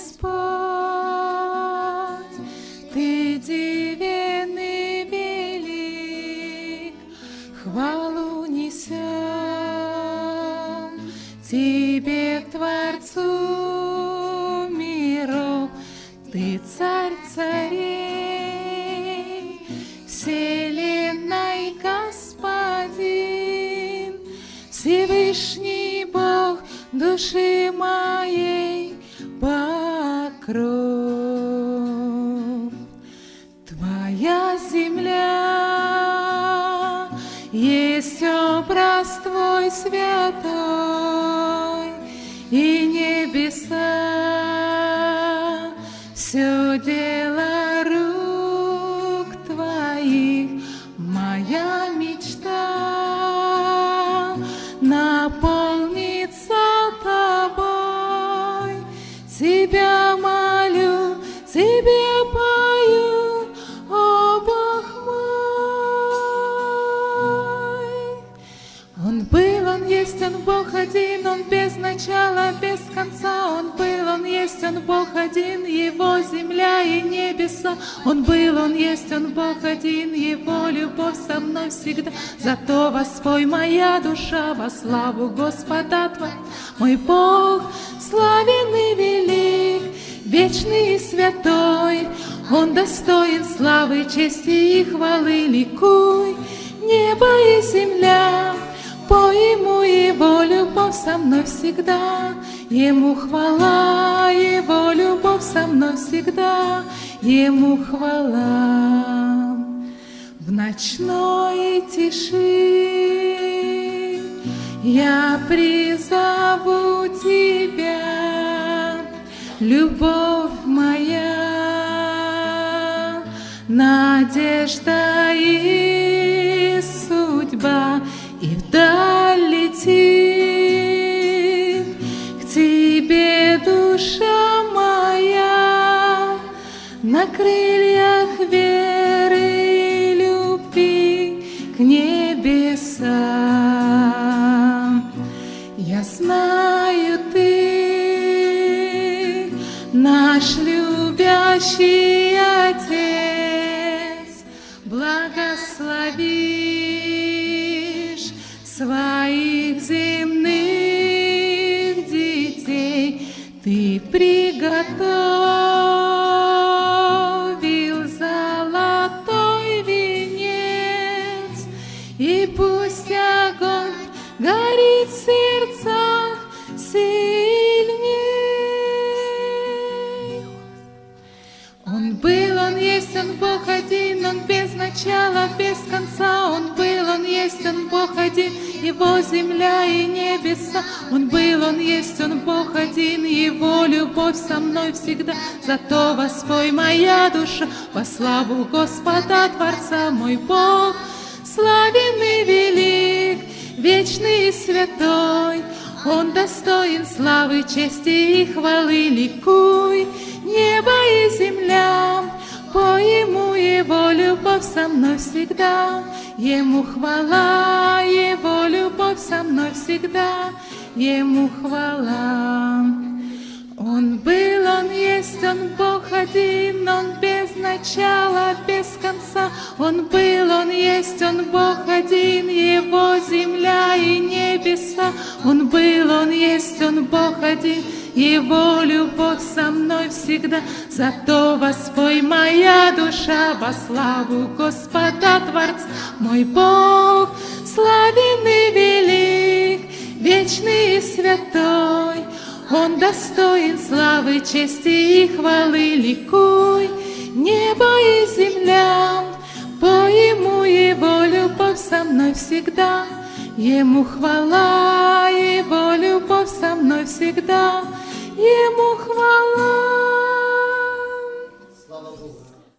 Господь, Ты дивен велик, хвалу несем Тебе, Творцу миров, Ты царь царей, вселенной Господин, Всевышний Бог души моей покров. Твоя земля есть образ Твой святой, и небеса все дело конца. Он был, он есть, он Бог один, его земля и небеса. Он был, он есть, он Бог один, его любовь со мной всегда. Зато воспой моя душа во славу Господа Твоя. Мой Бог славен и велик, вечный и святой. Он достоин славы, чести и хвалы, ликуй, небо и земля. По ему его любовь со мной всегда, Ему хвала, его любовь со мной всегда, Ему хвала. В ночной тиши я призову тебя, любовь моя, надежда и на крыльях веры и любви к небесам. Я знаю, ты наш любящий Отец, благословишь своих земных детей. Ты приготовил был, он есть, он Бог один, он без начала, без конца. Он был, он есть, он Бог один, его земля и небеса. Он был, он есть, он Бог один, его любовь со мной всегда. Зато воспой моя душа во славу Господа Творца, мой Бог. Славен и велик, вечный и святой, Он достоин славы, чести и хвалы, ликуй, любовь со мной всегда, Ему хвала, Его любовь со мной всегда, Ему хвала. Он был, Он есть, Он Бог один, Он без начала, без конца. Он был, Он есть, Он Бог один, Его земля и небеса. Он был, Он есть, Он Бог один, Его любовь со мной всегда. Зато воспой моя душа во славу Господа Творца. Мой Бог славен и велик, вечный и святой. Он достоин славы, чести и хвалы, ликуй, небо и земля. По Ему Его любовь со мной всегда, Ему хвала, Его любовь со мной всегда, Ему хвала.